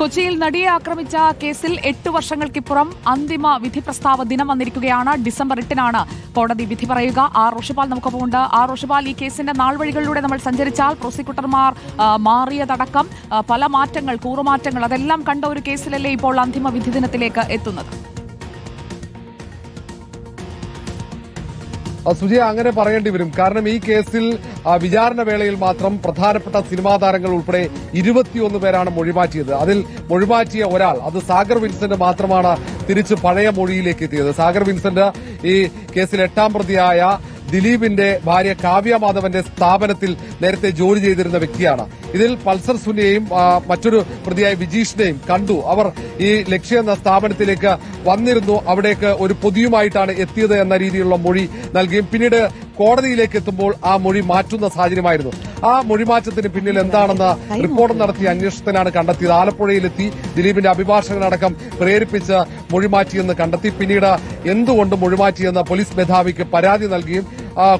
കൊച്ചിയിൽ നടിയെ ആക്രമിച്ച കേസിൽ എട്ട് വർഷങ്ങൾക്കിപ്പുറം അന്തിമ വിധി പ്രസ്താവ ദിനം വന്നിരിക്കുകയാണ്. ഡിസംബർ എട്ടിനാണ് കോടതി വിധി പറയുക. ആർ. ഋഷിപാൽ നമുക്കൊപ്പമുണ്ട്. ആർ. ഋഷിപാൽ ഈ കേസിന്റെ നാൾവഴികളിലൂടെ നമ്മൾ സഞ്ചരിച്ചാൽ പ്രോസിക്യൂട്ടർമാർ മാറിയതടക്കം പല മാറ്റങ്ങൾ കൂറുമാറ്റങ്ങൾ അതെല്ലാം കണ്ട ഒരു കേസിലല്ലേ ഇപ്പോൾ അന്തിമ വിധി ദിനത്തിലേക്ക് എത്തുന്നത്? സുജയ അങ്ങനെ പറയേണ്ടി വരും. കാരണം ഈ കേസിൽ വിചാരണ വേളയിൽ മാത്രം പ്രധാനപ്പെട്ട സിനിമാ താരങ്ങൾ ഉൾപ്പെടെ ഇരുപത്തിയൊന്ന് പേരാണ് മൊഴിമാറ്റിയത്. അതിൽ മൊഴിമാറ്റിയ ഒരാൾ അത് സാഗർ വിൻസെന്റ് മാത്രമാണ് തിരിച്ച് പഴയ മൊഴിയിലേക്ക് എത്തിയത്. സാഗർ വിൻസെന്റ് ഈ കേസിൽ എട്ടാം പ്രതിയായ ദിലീപിന്റെ ഭാര്യ കാവ്യ മാധവന്റെ സ്ഥാപനത്തിൽ നേരത്തെ ജോലി ചെയ്തിരുന്ന വ്യക്തിയാണ്. ഇതിൽ പൾസർ സുനിയെയും മറ്റൊരു പ്രതിയായ വിജീഷിനെയും കണ്ടു. അവർ ഈ ലക്ഷ്യ എന്ന സ്ഥാപനത്തിലേക്ക് വന്നിരുന്നു. അവിടേക്ക് ഒരു പൊതിയുമായിട്ടാണ് എത്തിയത് എന്ന രീതിയിലുള്ള മൊഴി നൽകുകയും പിന്നീട് കോടതിയിലേക്ക് എത്തുമ്പോൾ ആ മൊഴി മാറ്റുന്ന സാഹചര്യമായിരുന്നു. ആ മൊഴിമാറ്റത്തിന് പിന്നിൽ എന്താണെന്ന് റിപ്പോർട്ട് നടത്തിയ അന്വേഷണത്തിലാണ് കണ്ടെത്തിയത്. ആലപ്പുഴയിലെത്തി ദിലീപിന്റെ അഭിഭാഷകനടക്കം പ്രേരിപ്പിച്ച് മൊഴിമാറ്റിയെന്ന് കണ്ടെത്തി. പിന്നീട് എന്തുകൊണ്ട് മൊഴിമാറ്റിയെന്ന് പോലീസ് മേധാവിക്ക് പരാതി നൽകിയും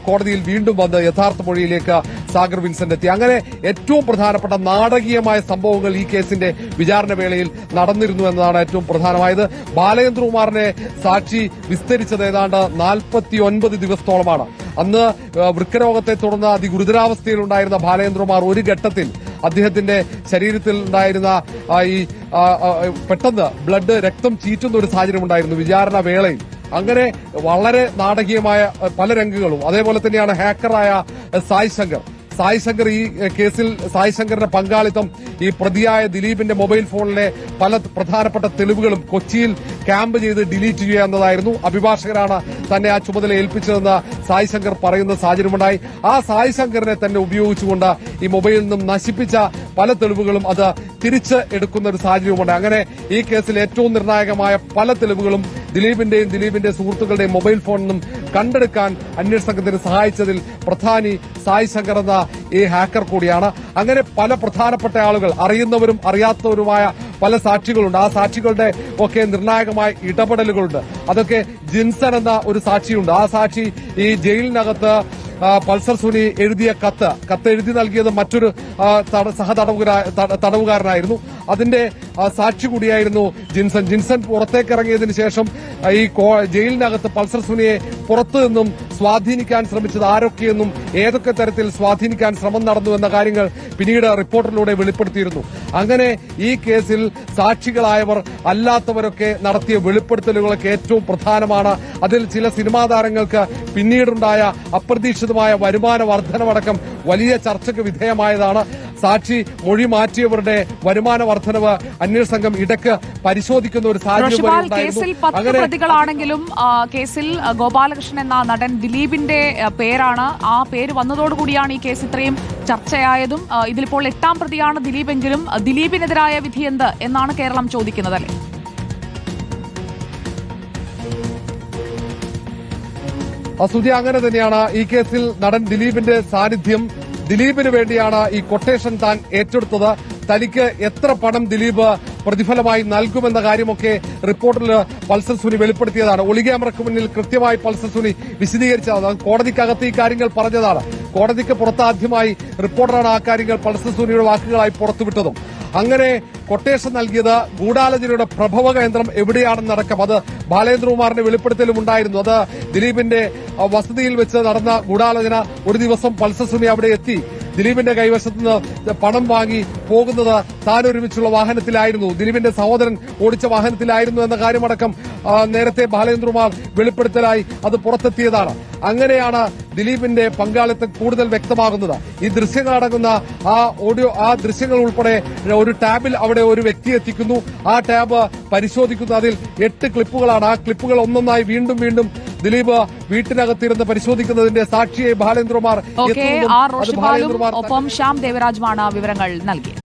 കോടതിയിൽ വീണ്ടും വന്ന് യഥാർത്ഥ മൊഴിയിലേക്ക് സാഗർ വിൻസെന്റ് എത്തി. അങ്ങനെ ഏറ്റവും പ്രധാനപ്പെട്ട നാടകീയമായ സംഭവങ്ങൾ ഈ കേസിന്റെ വിചാരണ വേളയിൽ നടന്നിരുന്നു എന്നതാണ് ഏറ്റവും പ്രധാനമായത്. ബാലചന്ദ്രകുമാറിനെ സാക്ഷി വിസ്തരിച്ചത് ഏതാണ്ട് നാൽപ്പത്തിയൊൻപത് ദിവസത്തോളമാണ്. അന്ന് വൃക്കരോഗത്തെ തുടർന്ന് അതിഗുരുതരാവസ്ഥയിലുണ്ടായിരുന്ന ബാലചന്ദ്രകുമാർ ഒരു ഘട്ടത്തിൽ അദ്ദേഹത്തിന്റെ ശരീരത്തിൽ ഉണ്ടായിരുന്ന ഈ പെട്ടെന്ന് ബ്ലഡ് രക്തം ചീറ്റുന്ന ഒരു സാഹചര്യം ഉണ്ടായിരുന്നു വിചാരണ വേളയിൽ. അങ്ങനെ വളരെ നാടകീയമായ പല രംഗങ്ങളും. അതേപോലെ തന്നെയാണ് ഹാക്കറായ സായ് ശങ്കർ. സായ് ശങ്കർ ഈ കേസിൽ സായ് ശങ്കറിന്റെ പങ്കാളിത്തം ഈ പ്രതിയായ ദിലീപിന്റെ മൊബൈൽ ഫോണിലെ പല പ്രധാനപ്പെട്ട തെളിവുകളും കൊച്ചിയിൽ ക്യാമ്പ് ചെയ്ത് ഡിലീറ്റ് ചെയ്യുക എന്നതായിരുന്നു. അഭിഭാഷകരാണ് തന്നെ ആ ചുമതല ഏൽപ്പിച്ചതെന്ന് സായ് ശങ്കർ പറയുന്ന സാഹചര്യമുണ്ടായി. ആ സായ് ശങ്കറിനെ തന്നെ ഉപയോഗിച്ചുകൊണ്ട് ഈ മൊബൈലിൽ നിന്നും നശിപ്പിച്ച പല തെളിവുകളും അത് തിരിച്ച് എടുക്കുന്ന ഒരു സാഹചര്യമുണ്ട് അങ്ങനെ ഈ കേസിൽ ഏറ്റവും നിർണായകമായ പല തെളിവുകളും ദിലീപിന്റെയും ദിലീപിന്റെ സുഹൃത്തുക്കളുടെയും മൊബൈൽ ഫോണിനും കണ്ടെടുക്കാൻ അന്വേഷണ സംഘത്തിന് സഹായിച്ചതിൽ പ്രധാനി സായി ശങ്കർ എന്ന ഈ ഹാക്കർ കൂടിയാണ്. അങ്ങനെ പല പ്രധാനപ്പെട്ട ആളുകൾ അറിയുന്നവരും അറിയാത്തവരുമായ പല സാക്ഷികളുണ്ട്. ആ സാക്ഷികളുടെ ഒക്കെ നിർണായകമായ ഇടപെടലുകളുണ്ട്. അതൊക്കെ ജിൻസൺ എന്ന ഒരു സാക്ഷിയുണ്ട്. ആ സാക്ഷി ഈ ജയിലിനകത്ത് പൾസർ സുനി എഴുതിയ കത്ത്. കത്ത് എഴുതി നൽകിയത് മറ്റൊരു ആ, അതിന്റെ സാക്ഷി കൂടിയായിരുന്നു ജിൻസൺ. ജിൻസൺ പുറത്തേക്ക് ഇറങ്ങിയതിനു ശേഷം ഈ ജയിലിനകത്ത് പൾസർ സുനിയെ പുറത്തു നിന്നും സ്വാധീനിക്കാൻ ശ്രമിച്ചത് ആരൊക്കെയെന്നും ഏതൊക്കെ തരത്തിൽ സ്വാധീനിക്കാൻ ശ്രമം നടന്നു എന്ന കാര്യങ്ങൾ പിന്നീട് റിപ്പോർട്ടിലൂടെ വെളിപ്പെടുത്തിയിരുന്നു. അങ്ങനെ ഈ കേസിൽ സാക്ഷികളായവർ അല്ലാത്തവരൊക്കെ നടത്തിയ വെളിപ്പെടുത്തലുകളൊക്കെ ഏറ്റവും പ്രധാനമാണ്. അതിൽ ചില സിനിമാ താരങ്ങൾക്ക് പിന്നീടുണ്ടായ അപ്രതീക്ഷിതമായ വരുമാന വർധനമടക്കം വലിയ ചർച്ചയ്ക്ക് വിധേയമായതാണ്. സാക്ഷി മൊഴി മാറ്റിയവരുടെ വരുമാന വർധനവ് അന്വേഷണ സംഘം ഇടയ്ക്ക് പരിശോധിക്കുന്ന ഒരു സാഹചര്യം. കേസിൽ പത്ത് പ്രതികളാണെങ്കിലും കേസിൽ ഗോപാലകൃഷ്ണൻ എന്ന നടൻ ദിലീപിന്റെ പേരാണ്. ആ പേര് വന്നതോടുകൂടിയാണ് ഈ കേസ് ഇത്രയും ചർച്ചയായതും. ഇതിലിപ്പോൾ എട്ടാം പ്രതിയാണ് ദിലീപെങ്കിലും എങ്കിലും ദിലീപിനെതിരായ വിധി എന്ത് എന്നാണ് കേരളം ചോദിക്കുന്നത് അല്ലേ? അസുതി അങ്ങനെ തന്നെയാണ് ഈ കേസിൽ നടൻ ദിലീപിന്റെ സാന്നിധ്യം ദിലീപിന് വേണ്ടിയാണ് ഈ കൊട്ടേഷൻ താൻ ഏറ്റെടുത്തത്. തനിക്ക് എത്ര പണം ദിലീപ് പ്രതിഫലമായി നൽകുമെന്ന കാര്യമൊക്കെ റിപ്പോർട്ടിൽ പൾസർ സുനി വെളിപ്പെടുത്തിയതാണ്. ഒളിക്യാമറയ്ക്ക് മുന്നിൽ കൃത്യമായി പൾസർ സുനി വിശദീകരിച്ചതാണ്. കോടതിക്കകത്ത് ഈ കാര്യങ്ങൾ പറഞ്ഞതാണ്. കോടതിക്ക് പുറത്താദ്യമായി റിപ്പോർട്ടറാണ് ആ കാര്യങ്ങൾ പൾസർ സുനിയുടെ വാക്കുകളായി പുറത്തുവിട്ടതും. അങ്ങനെ കൊട്ടേഷൻ നൽകിയത് ഗൂഢാലോചനയുടെ പ്രഭവ കേന്ദ്രം എവിടെയാണെന്നടക്കം അത് ബാലേന്ദ്രകുമാറിന്റെ വെളിപ്പെടുത്തലും ഉണ്ടായിരുന്നു. അത് ദിലീപിന്റെ വസതിയിൽ വെച്ച് നടന്ന ഗൂഢാലോചന ഒരു ദിവസം പൾസസുമി അവിടെ എത്തി. ദിലീപിന്റെ കൈവശത്ത് നിന്ന് പണം വാങ്ങി പോകുന്നത് താൻ ഒരുമിച്ചുള്ള വാഹനത്തിലായിരുന്നു. ദിലീപിന്റെ സഹോദരൻ ഓടിച്ച വാഹനത്തിലായിരുന്നു എന്ന കാര്യമടക്കം നേരത്തെ ബാലേന്ദ്രകുമാർ വെളിപ്പെടുത്തലായി അത് പുറത്തെത്തിയതാണ്. അങ്ങനെയാണ് ദിലീപിന്റെ പങ്കാളിത്തം കൂടുതൽ വ്യക്തമാകുന്നത്. ഈ ദൃശ്യങ്ങളടങ്ങുന്ന ആ ഓഡിയോ ആ ദൃശ്യങ്ങൾ ഉൾപ്പെടെ ഒരു ടാബിൽ അവിടെ ഒരു വ്യക്തി എത്തിക്കുന്നു. ആ ടാബ് പരിശോധിക്കുന്നു അതിൽ എട്ട് ക്ലിപ്പുകളാണ്. ആ ക്ലിപ്പുകൾ ഒന്നൊന്നായി വീണ്ടും വീണ്ടും ദിലീപ് വീട്ടിനകത്തിരുന്ന് പരിശോധിക്കുന്നതിന്റെ സാക്ഷിയെ ബാലേന്ദ്രമാർ ഒപ്പം ശ്യാം ദേവരാജുമാണ് വിവരങ്ങൾ നൽകിയത്.